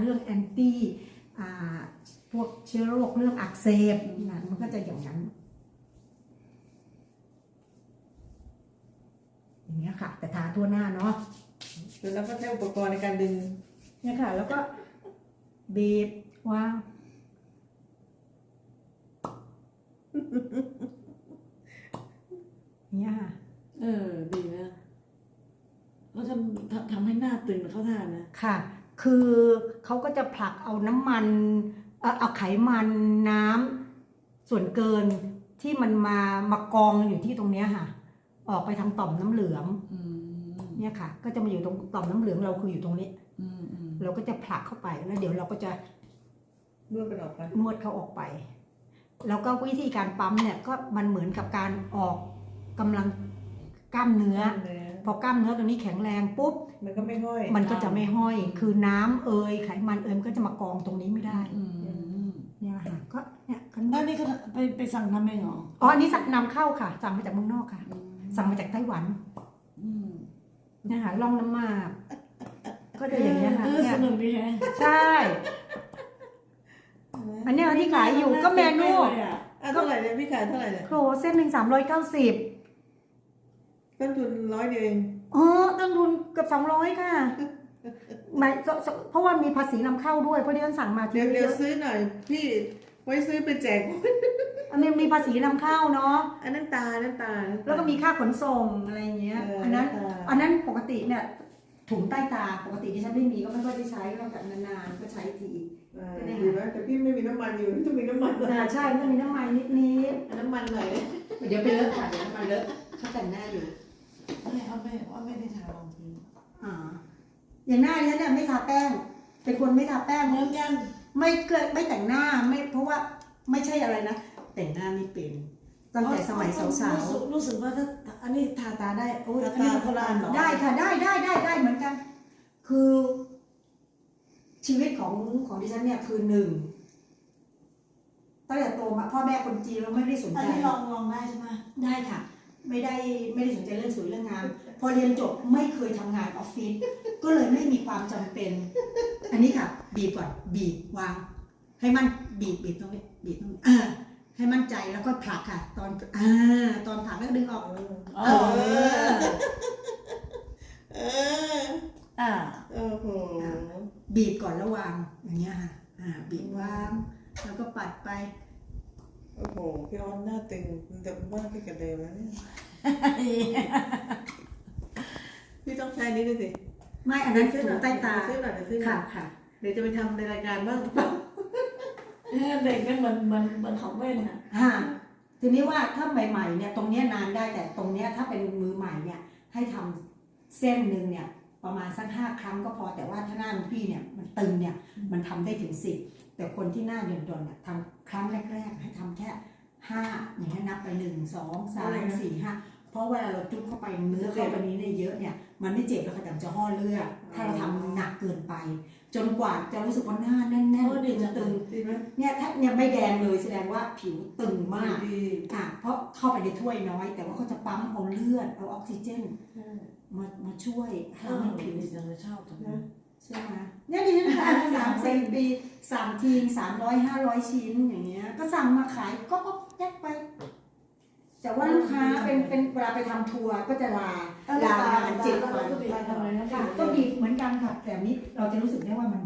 เรื่องแอนตี้อ่าพวกเชื้อโรคเรื่องอักเสบนะมันก็จะอย่างนั้น อย่างเงี้ยค่ะ แต่ทาทั่วหน้าเนาะแล้วก็ใช้อุปกรณ์ในการดึงเนี่ยค่ะ แล้วก็บีบวางเนี่ยค่ะ เออ ดีนะเราทำทำทำให้หน้าตึงเข้าท่านะ ค่ะ คือเขาก็จะผลักเอาน้ำมันเอ่อเอาไขมันน้ำส่วนเกินที่มันมามากองอยู่ที่ตรงเนี้ยค่ะ ออกไปทางต่อมน้ำเหลืองอืมเนี่ยค่ะ ก็จะมาอยู่ตรงต่อมน้ำเหลืองเราคืออยู่ตรงนี้อืมอืมเราก็จะผลักเข้าไปแล้วเดี๋ยวเราก็จะนวดเป็นออกไปนวดเขาออกไป แล้วก็วิธีการปั๊มเนี่ยก็มันเหมือนกับการออกกำลัง กล้ามเนื้อ พอกล้ามเนื้อตรงนี้แข็งแรงปุ๊บ มันก็ไม่ห้อย มันก็จะไม่ห้อย คือน้ำเอยไขมันเอยมันก็จะมากองตรงนี้ไม่ได้อืมอืมเนี่ยแหละค่ะก็เนี่ยก็นแล้ววนี่ก็ไปไปสั่งทำเองเหรอ อ๋อ อันนี้สั่งนำเข้าค่ะ สั่งมาจากเมืองนอกค่ะ สั่งมาจากไต้หวันอืมเนี่ยค่ะล่องน้ำมาก ก็จะอย่างเงี้ยค่ะเออเนี่สยนุกดีแฮะใช่ อันเนี้ยที่ขายอยู่ก็เมนูเลยอะอะเท่าไหร่เนี่ยพี่ขายเท่าไหร่เนี่ยโคเส้นหนึ่งสามร้อยเก้าสิบ ต้นทุนร้อยเดียวเองอ๋อต้นทุนเกือบสองร้อยค่ะไม่ก็เพราะว่ามีภาษีนำเข้าด้วยเพราะที่ฉันสั่งมาทีเดี๋ยวเยเดี๋ยวอะซื้อหน่อย พี่ไว้ซื้อไปแจกอันนี้มีภาษีนำเข้าเนาะอันนั้นตาอันนั้นตาอันนั้นตา แล้วก็มีค่าขนส่งอะไรอย่างเงี้ยเอออัอันนั้นตาอันนั้นปกติเนี่ยถุงใต้ตาปกติที่ฉันไม่มีก็ไม่ค่อยได้ใช้นอกจากนานๆก็ใช้ทีเออดีไหมแต่พี่ไม่มีน้ำมันอยู่ต้องมีน้ำมันหน่อยอ่าใช่มันมีน้ำมันนิดอันน้ำมันหน่อยเนี่ยๆเดี๋ยวไปเลอะค่ะเดี๋ยวน้ำมันเลอะเขาแต่งหน้าอยู่ ไม่เอาไม่ว่าไม่ได้ทารองพื้นอ่าอย่างหน้าเนี้ยเนี่ยไม่ทาแป้ง เป็นคนไม่ทาแป้ง เหมือนกันไม่เกิดไม่แต่งหน้าไม่เพราะว่าไม่ใช่อะไรนะ แต่งหน้าไม่เป็นตั้งแต่สมัยสาวรู้สึกรู้สึกว่าถ้าอันนี้ทาตาได้โอ้ยอันนี้มันโบราณเหรอๆได้ค่ะได้ได้ได้ได้เหมือนกัน คือ ชีวิตของของดิฉันเนี่ยคือหนึ่งตั้งแต่โตมาพ่อแม่คนจีนเราไม่ได้สนอันใจนี้ลองลองได้ใช่ไหมได้ค่ะ ไม่ได้ไม่ได้สนใจเรื่องสวยเรื่องงามพอเรียนจบไม่เคยทำงานออฟฟิศก็เลยไม่มีความจำเป็น อันนี้ค่ะ บีบก่อนบีบวาง ให้มันบีบบีบตรงนี้บีบตรงนี้อ่าให้มั่นใจแล้วก็ผลักค่ะ ตอนอ่าตอนผลักแล้วก็ดึงออกเอเอออเอออ่าโอ้โหบีบก่อนแล้ววางอย่างเงี้ยค่ะอ่าบีบวาง แล้วก็ปัดไป โอ้โห พี่ออนหน้าตึงแต่ว่าพี่กับเดิมแล้วเนี่ย พี่ต้องใช้นี้ด้วยสิ ไม่อันนั้นถุงใต้ตาซื้อหน่อยเดี๋ยวซื้อหน่ค่ะอยค่ะเดี๋ยวจะไปทำในรายการบ้างเออเด็กเนี่ยเหมือนเหมือนเหมือนของเว้นอะอ่าทีนี้ว่าถ้าใหม่ๆเนี่ยตรงเนี้ยนานได้แต่ตรงเนี้ยถ้าเป็นมือใหม่เนี่ยให้ทำเส้นหนึ่งเนี่ย ประมาณสักห้าครั้งก็พอแต่ว่าถ้าหน้าคุณพี่เนี่ยมันตึงเนี่ยมันทำได้ถึงสิบแต่คนที่หน้าหย่อนๆเนี่ยทำครั้งแรก ๆ ให้ทำแค่ห้าอย่างนี้ยนับไปหนึ่งสองสามสี่ห้าเพราะเวลาเราจุ๊บเข้าไปเนื้อเข้าไปนี้เนี่ยเยอะเนี่ยมันไม่เจ็บแล้วค่ะแต่มันจะห่อเลือดถ้าเราทำหนักเกินไป จนกว่าจะรู้สึกว่าหน้าแน่นโอ้ดีจังๆตึงดีไหมๆเนี่ยถ้าเนี่ยไม่แดงเลยแสดงว่าผิวตึงมากดีอะเพราะเข้าไปในถ้วยน้อย แต่ว่าเขาจะปั๊มเอาเลือดเอาออกซิเจนมามาช่วยให้ชอบมันผิวดีจังเลยชอบตรงนี้ใช่ไหมเนี่ยดิฉันขายมาสามสี่ปีสามทีสามร้อยห้าร้อยชิ้นอย่างเงี้ยก็สั่งมาขายก็ก็แยกไป แต่ว่าลูกค้าเป็นเป็นเวลาไปทำทัวร์ก็จะลาลางานเจ็ดวัน ก็ไปทำอะไรนะค่ะก็บีบเหมือนกันค่ะ แต่อันนี้เราจะรู้สึกได้ว่ามัน